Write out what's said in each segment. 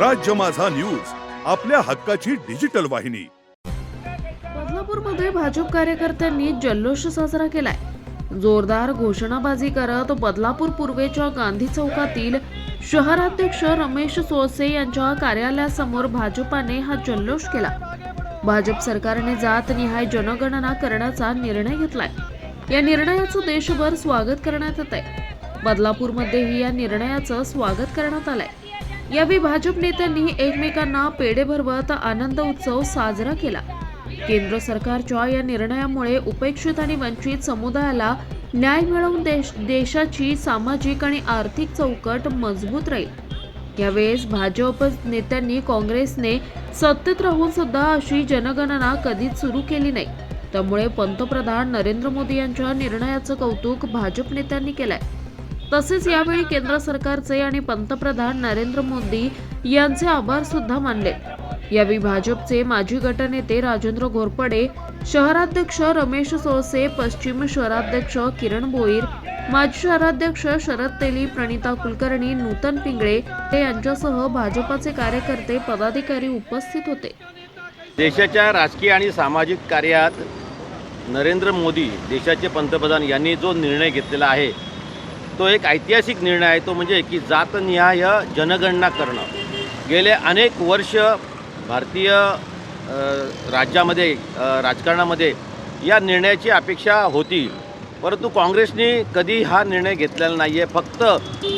राज्य माझा न्यूज आपल्या हक्काची डिजिटल वाहिनी. बदलापूरमध्ये भाजप कार्यकर्त्यांनी जल्लोष साजरा केलाय. जोरदार घोषणाबाजी करत बदलापूर पूर्वेच्या गांधी चौकातील शहराध्यक्ष रमेश सोळसे यांच्या कार्यालयासमोर भाजपाने हा जल्लोष केला. भाजप सरकारने जात निहाय जनगणना करण्याचा निर्णय घेतलाय. या निर्णयाचं देशभर स्वागत करण्यात येत आहे बदलापूरमध्येही या निर्णयाचं स्वागत करण्यात आलंय. यावेळी भाजप नेत्यांनी एकमेकांना पेढे भरवत आनंद उत्सव साजरा केला. केंद्र सरकारच्या या निर्णयामुळे उपेक्षित आणि वंचित समुदायाला न्याय मिळवून देश देशाची सामाजिक आणि आर्थिक चौकट मजबूत राहील. यावेळेस भाजप नेत्यांनी काँग्रेसने सत्तेत राहून सुद्धा अशी जनगणना कधीच सुरू केली नाही. त्यामुळे पंतप्रधान नरेंद्र मोदी यांच्या निर्णयाचं कौतुक भाजप नेत्यांनी केलंय. तसेच यावेळी केंद्र सरकारचे आणि पंतप्रधान नरेंद्र मोदी यांचे आभार सुद्धा मानले. यावेळी भाजपचे माजी गटनेते राजेंद्र घोरपडे शहराध्यक्ष रमेश सोळसे पश्चिम शहराध्यक्ष किरण भोईर माजी शहराध्यक्ष शरद तेली प्रणिता कुलकर्णी नूतन पिंगळे यांच्यासह भाजपाचे कार्यकर्ते पदाधिकारी उपस्थित होते. देशाच्या राजकीय आणि सामाजिक कार्यात नरेंद्र मोदी देशाचे पंतप्रधान यांनी जो निर्णय घेतलेला आहे तो एक ऐतिहासिक निर्णय आहे तो म्हणजे की जातनिहाय जनगणना करणं. गेले अनेक वर्ष भारतीय राज्यामध्ये राजकारणामध्ये या निर्णयाची अपेक्षा होती. परंतु काँग्रेसने कधी हा निर्णय घेतलेला नाही आहे फक्त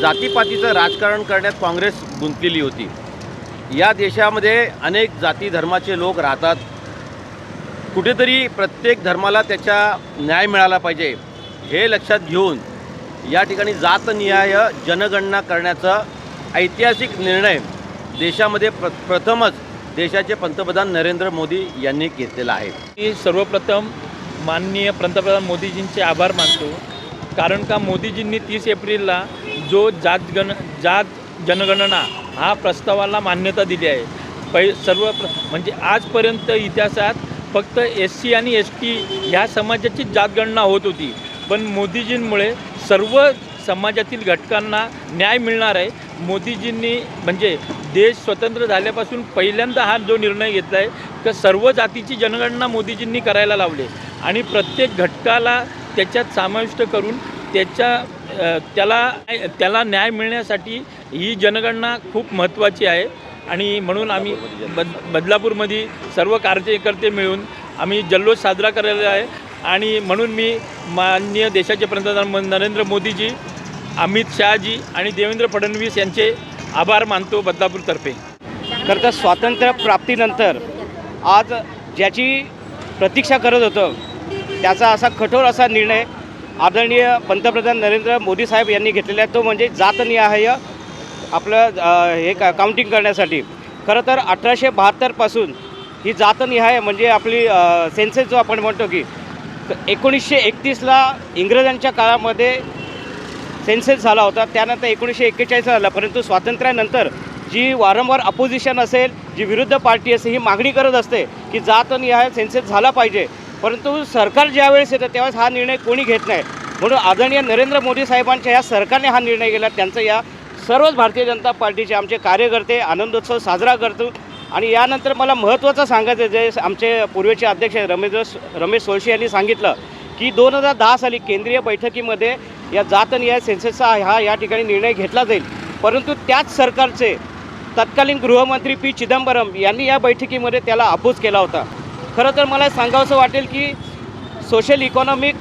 जातीपातीचं राजकारण करण्यात काँग्रेस गुंतलेली होती. या देशामध्ये अनेक जाती धर्माचे लोक राहतात. कुठेतरी प्रत्येक धर्माला त्याचा न्याय मिळाला पाहिजे हे लक्षात घेऊन या ठिकाणी जातनिहाय जनगणना करण्याचा ऐतिहासिक निर्णय देशामध्ये प्र प्रथमच देशाचे पंतप्रधान नरेंद्र मोदी यांनी घेतलेला आहे. मी सर्वप्रथम माननीय पंतप्रधान मोदीजींचे आभार मानतो. कारण का मोदीजींनी तीस एप्रिलला जो जात गण जात जनगणना हा प्रस्तावाला मान्यता दिली आहे. पै सर्व प्र म्हणजे आजपर्यंत इतिहासात फक्त एस सी आणि एस टी ह्या समाजाचीच जातगणना होत होती. पण मोदीजींमुळे सर्व समाजातील घटकांना न्याय मिळणार आहे. मोदीजींनी म्हणजे देश स्वतंत्र झाल्यापासून पहिल्यांदा हा जो निर्णय घेतला आहे तर सर्व जातीची जनगणना मोदीजींनी करायला लावले. आणि प्रत्येक घटकाला त्याच्यात समाविष्ट करून त्याच्या त्याला त्याला न्याय मिळण्यासाठी ही जनगणना खूप महत्त्वाची आहे. आणि म्हणून आम्ही बद बदलापूरमध्ये सर्व कार्यकर्ते मिळून आम्ही जल्लोष साजरा करायला आहे. आणि म्हणून मी माननीय देशाचे पंतप्रधान म- नरेंद्र मोदीजी अमित शहाजी आणि देवेंद्र फडणवीस यांचे आभार मानतो बदलापूरतर्फे खरं तर स्वातंत्र्य प्राप्तीनंतर आज ज्याची प्रतीक्षा करत होतं त्याचा असा कठोर असा निर्णय आदरणीय पंतप्रधान नरेंद्र मोदी साहेब यांनी घेतलेला आहे. तो म्हणजे जातनिहाय आपलं हे का काउंटिंग करण्यासाठी. खरं तर अठराशे बहात्तरपासून ही जातनिहाय म्हणजे आपली सेन्सेस जो आपण म्हणतो की एकोणीसशे एकतीसला इंग्रजांच्या काळामध्ये सेन्सेस झाला होता. त्यानंतर एकोणीसशे एक्केचाळीस झाला. परंतु स्वातंत्र्यानंतर जी वारंवार अपोजिशन असेल जी विरुद्ध पार्टी असेल ही मागणी करत असते की जात आणि हा सेन्सेस झाला पाहिजे. परंतु सरकार ज्यावेळेस येतं त्यावेळेस हा निर्णय कोणी घेत नाही. म्हणून आदरणीय नरेंद्र मोदी साहेबांच्या या सरकारने हा निर्णय केला त्यांचं या सर्वच भारतीय जनता पार्टीचे आमचे कार्यकर्ते आनंदोत्सव साजरा करतो. आणि यानंतर मला महत्त्वाचं सांगायचं जे आमचे पूर्वेचे अध्यक्ष रमेश रमेश सोळशी यांनी सांगितलं की दोन हजार दहा साली केंद्रीय बैठकीमध्ये या जात आणि या सेन्सेसचा हा या ठिकाणी निर्णय घेतला जाईल. परंतु त्याच सरकारचे तत्कालीन गृहमंत्री पी चिदंबरम यांनी या बैठकीमध्ये त्याला अबूज केला होता. खरं तर मला सांगावंसं वाटेल की सोशल इकॉनॉमिक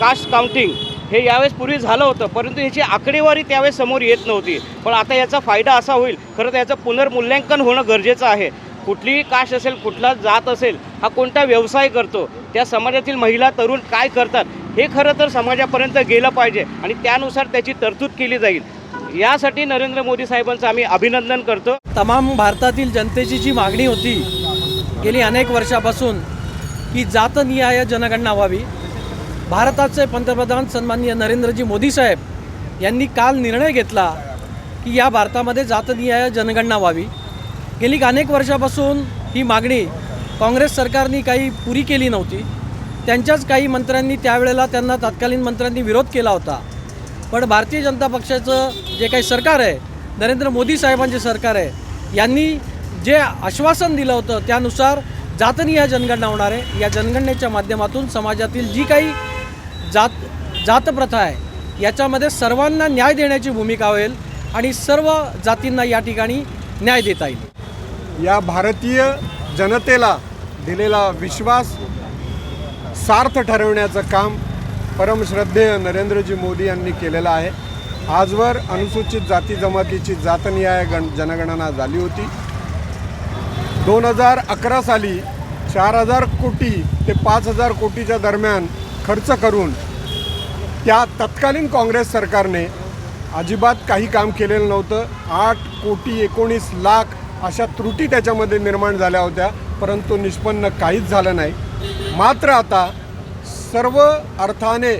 कास्ट काउंटिंग हे यावेळेस पूर्वी झालं होतं परंतु ह्याची आकडेवारी त्यावेळेस समोर येत नव्हती. पण आता याचा फायदा असा होईल खरं तर याचं पुनर्मूल्यांकन होणं गरजेचं आहे. कुठलीही काश असेल कुठला जात असेल हा कोणता व्यवसाय करतो त्या समाजातील महिला तरुण काय करतात हे खरं तर समाजापर्यंत गेलं पाहिजे आणि त्यानुसार त्याची तरतूद केली जाईल. यासाठी नरेंद्र मोदी साहेबांचं आम्ही अभिनंदन करतो. तमाम भारतातील जनतेची जी मागणी होती गेली अनेक वर्षापासून की जातनिहाय जनगणना व्हावी. भारताचे पंतप्रधान सन्माननीय नरेंद्रजी मोदी साहेब यांनी काल निर्णय घेतला की या भारतामध्ये जातनिहाय जनगणना व्हावी. गेली अनेक वर्षापासून ही मागणी काँग्रेस सरकारने काही पुरी केली नव्हती. त्यांच्याच काही मंत्र्यांनी त्यावेळेला त्यांना तत्कालीन मंत्र्यांनी विरोध केला होता. पण भारतीय जनता पक्षाचं जे काही सरकार आहे नरेंद्र मोदी साहेबांचे सरकार आहे यांनी जे आश्वासन दिलं होतं त्यानुसार जातनीय जनगणना होणार आहे. या जनगणनेच्या माध्यमातून समाजातील जी काही जात जातप्रथा आहे. याच्यामध्ये सर्वांना न्याय देण्याची भूमिका होईल आणि सर्व जातींना या ठिकाणी न्याय देता येईल. या भारतीय जनतेला दिलेला विश्वास सार्थ ठरवण्याचं काम परमश्रद्धेय नरेंद्रजी मोदी यांनी केलेलं आहे. आजवर अनुसूचित जाती जमातीची जातनिहाय गण जनगणना झाली होती. दोन हजार अकरा साली चार हजार कोटी ते पाच हजार कोटीच्या दरम्यान खर्च करून त्या तत्कालीन काँग्रेस सरकारने अजिबात काही काम केलेलं नव्हतं. आठ कोटी एकोणीस लाख अशा त्रुटी त्याच्यामध्ये निर्माण झाल्या होत्या परंतु निष्पन्न काहीच झालं नाही. मात्र आता सर्व अर्थाने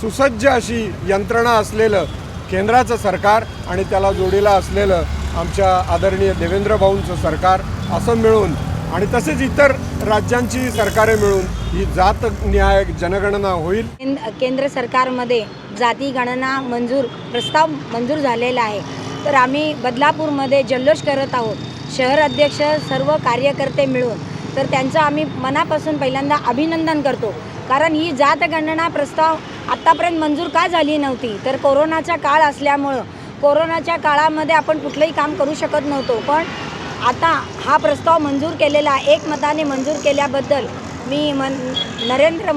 सुसज्ज अशी यंत्रणा असलेलं केंद्राचं सरकार आणि त्याला जोडीला असलेलं आमच्या आदरणीय देवेंद्र भाऊंचं सरकार असं मिळून आणि तसेच इतर राज्यांची सरकारे मिळून ही जात न्याय जनगणना होईल. केंद्र केंद्र सरकारमध्ये जाती गणना मंजूर प्रस्ताव मंजूर झालेला आहे. तर आम्ही बदलापूरमध्ये जल्लोष करत आहोत. शहर अध्यक्ष सर्व कार्यकर्ते मिळून. तर त्यांचं आम्ही मनापासून पहिल्यांदा अभिनंदन करतो. कारण ही जात गणना प्रस्ताव आत्तापर्यंत मंजूर का झाली नव्हती? तर कोरोनाचा काळ असल्यामुळं कोरोनाच्या काळामध्ये आपण कुठलंही काम करू शकत नव्हतो. पण आता हा प्रस्ताव मंजूर केलेला एकमताने मंजूर केल्याबद्दल मी मन नरेंद्र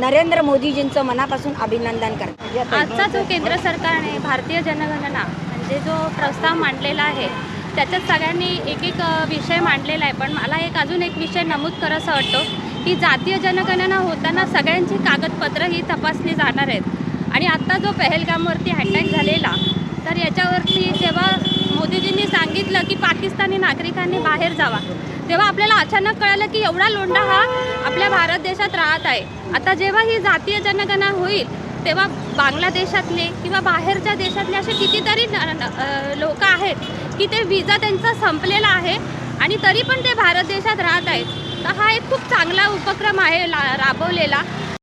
नरेंद्र मोदीजींचं मनापासून अभिनंदन करते. आजचा जो केंद्र सरकारने भारतीय जनगणना म्हणजे जो प्रस्ताव मांडलेला आहे त्याच्यात सगळ्यांनी एक एक विषय मांडलेला आहे. पण मला एक अजून एक विषय नमूद करायचा वाटतो की जातीय जनगणना होताना सगळ्यांची कागदपत्रं ही तपासली जाणार आहेत. आणि आत्ता जो पहलगामवरती हॅटॅक झालेला तर याच्यावरती जेव्हा मोदीजींनी सांगितलं की पाकिस्तानी नागरिकांनी बाहेर जावा. तेव्हा आपल्याला अचानक कळालं की एवढा लोंढा हा आपल्या भारत देशात राहत आहे. आता जेव्हा ही जातीय जनगणना होईल तेव्हा बांगलादेशातले किंवा बाहेरच्या देशातले असे कितीतरी लोक आहेत की ते विजा त्यांचा संपलेला आहे आणि तरी पण ते भारत देशात राहत आहेत. तर हा एक खूप चांगला उपक्रम आहे ला राबवलेला.